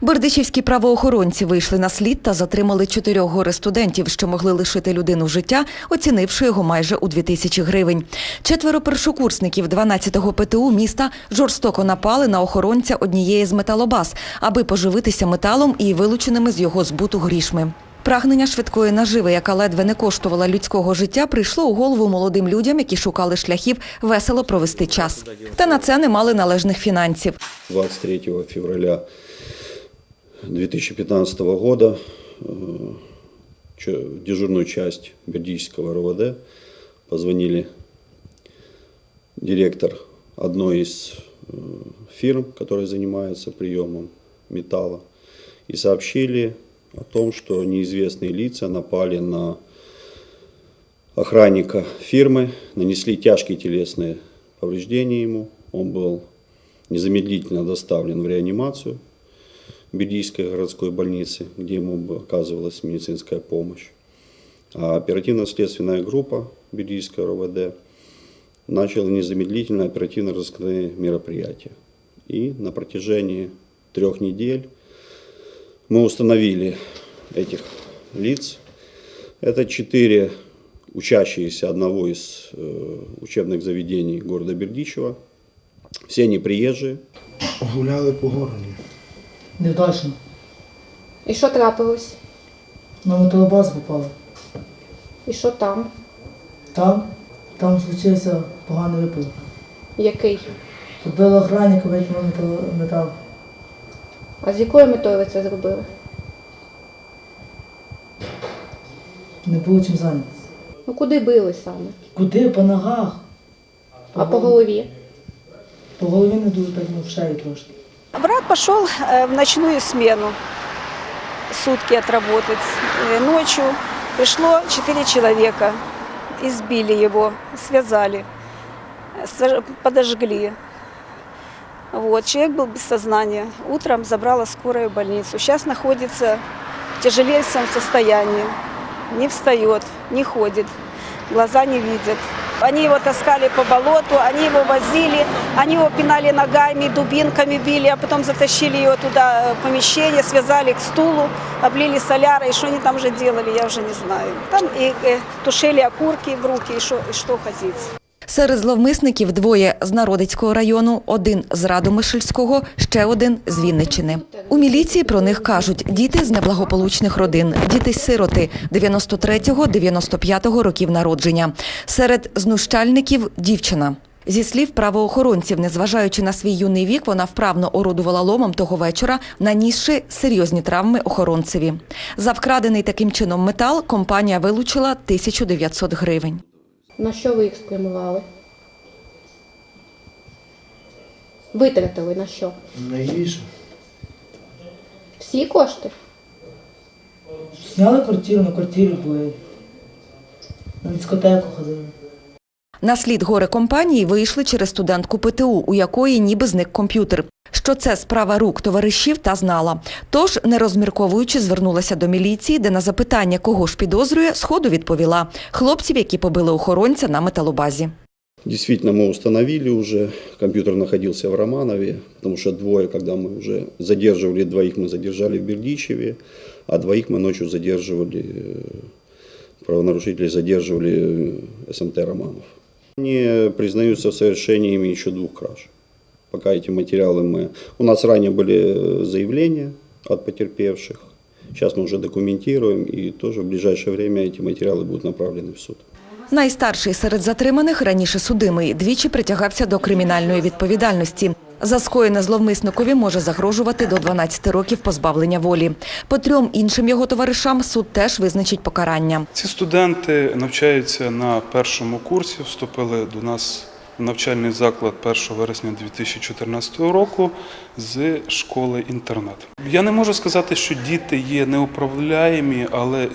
Бердичівські правоохоронці вийшли на слід та затримали чотирьох горе студентів, що могли лишити людину життя, оцінивши його майже у 2000 гривень. Четверо першокурсників 12-го ПТУ міста жорстоко напали на охоронця однієї з металобаз, аби поживитися металом і вилученими з його збуту грішми. Прагнення швидкої наживи, яка ледве не коштувала людського життя, прийшло у голову молодим людям, які шукали шляхів весело провести час. Та на це не мали належних фінансів. 23 февраля 2015 года э, в дежурную часть Бердического РОВД позвонили директор одной из э, фирм, которая занимается приемом металла, и сообщили о том, что неизвестные лица напали на охранника фирмы, нанесли тяжкие телесные повреждения ему. Он был незамедлительно доставлен в реанимацию Бердийской городской больницы, где ему оказывалась медицинская помощь. А оперативно-следственная группа Бердийского РОВД начала незамедлительно оперативно-розыскные мероприятия. И на протяжении трех недель мы установили этих лиц. Это четыре учащиеся одного из э, учебных заведений города Бердичева. Все они приезжие. Гуляли по городі. Невдачно. І що трапилось? На металобаз попали. І що там? Там, там случився поганий випадок. Який? Побили охранника, викинули метал, метал. А з якою метою ви це зробили? Не було чим зайнятися. Ну куди били саме? Куди? По ногах. А по голові? По голові не дуже так, ну, в шею трошки. Брат пошел э, в ночную смену сутки отработать. Э, Ночью пришло четыре человека, избили его, связали, подожгли. Вот, человек был без сознания. Утром забрала скорая в больницу. Сейчас находится в тяжелейшем состоянии. Не встает, не ходит, глаза не видят. Они его таскали по болоту, они его возили, они его пинали ногами, дубинками били, а потом затащили его туда э, в помещение, связали к стулу, облили солярой. И что они там уже делали, я уже не знаю. Там и и тушили окурки в руки, и что, и что хотите. Серед зловмисників двоє з Народицького району, один з Радомишльського, ще один з Вінничини. У міліції про них кажуть діти з неблагополучних родин, діти-сироти 93-95 років народження. Серед знущальників дівчина. Зі слів правоохоронців, незважаючи на свій юний вік, вона вправно орудувала ломом того вечора, нанісши серйозні травми охоронцеві. За вкрадений таким чином метал компанія вилучила 1900 гривень. На що ви їх спрямували? Витратили на що? На їжу. Всі кошти? Сняли квартиру, на квартирі були. На дискотеку ходили. На слід горе компанії вийшли через студентку ПТУ, у якої ніби зник комп'ютер. Що це справа рук товаришів та знала. Тож, не розмірковуючи, звернулася до міліції, де на запитання, кого ж підозрює, сходу відповіла хлопців, які побили охоронця на металобазі. Действительно, мы установили уже, компьютер находился в Романове, потому что двое, когда мы уже задерживали, двоих мы задержали в Бердичеве, а двоих мы ночью задерживали, э, правонарушители задерживали э, СМТ Романов. Они признаются в совершении ими еще двух краж. Пока эти материалы мы... У нас ранее были э, заявления от потерпевших, сейчас мы уже документируем, и тоже в ближайшее время эти материалы будут направлены в суд. Найстарший серед затриманих раніше судимий двічі притягався до кримінальної відповідальності. За скоєне зловмисникові може загрожувати до 12 років позбавлення волі. По трьом іншим його товаришам суд теж визначить покарання. Ці студенти навчаються на першому курсі, вступили до нас в навчальний заклад 1 вересня 2014 року з школи-інтернат. Я не можу сказати, що діти є неуправляємі, але е,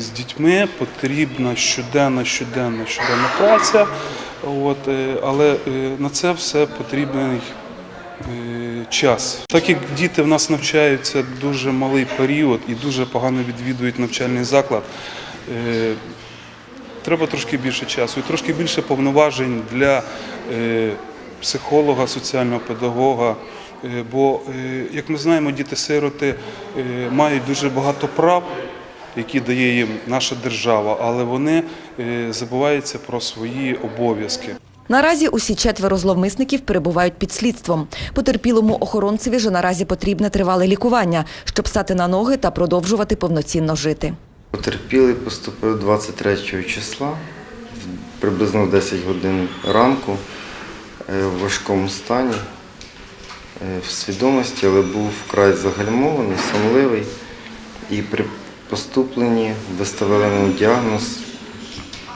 з дітьми потрібна щоденна, щоденна, щоденна праця. От, е, але е, на це все потрібний е, час. Так як діти в нас навчаються дуже малий період і дуже погано відвідують навчальний заклад, е, треба трошки більше часу і трошки більше повноважень для е, психолога, соціального педагога, Е, Бо, е, як ми знаємо, діти-сироти е, мають дуже багато прав, які дає їм наша держава, але вони е, забуваються про свої обов'язки. Наразі усі четверо зловмисників перебувають під слідством. Потерпілому охоронцеві же наразі потрібне тривале лікування, щоб стати на ноги та продовжувати повноцінно жити. Потерпілий поступив 23 числа, приблизно в 10 годин ранку, е, в важкому стані, е, в свідомості, але був вкрай загальмований, сонливий. І при поступленні виставили йому діагноз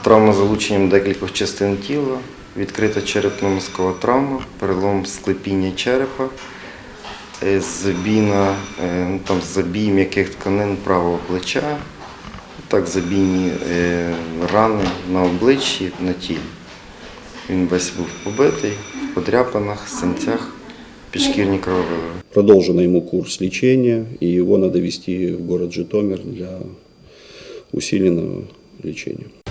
травма залученням декількох частин тіла, відкрита черепно-мозкова травма, перелом склепіння черепа, е, забій, е, ну, там, забій м'яких тканин правого плеча, так забійні е, рани на обличчі, на тілі. Він весь був побитий, в подряпинах, синцях, підшкірні крововиливи. Продолжен ему курс лечения, и его надо вести в город Житомир для усиленного лечения.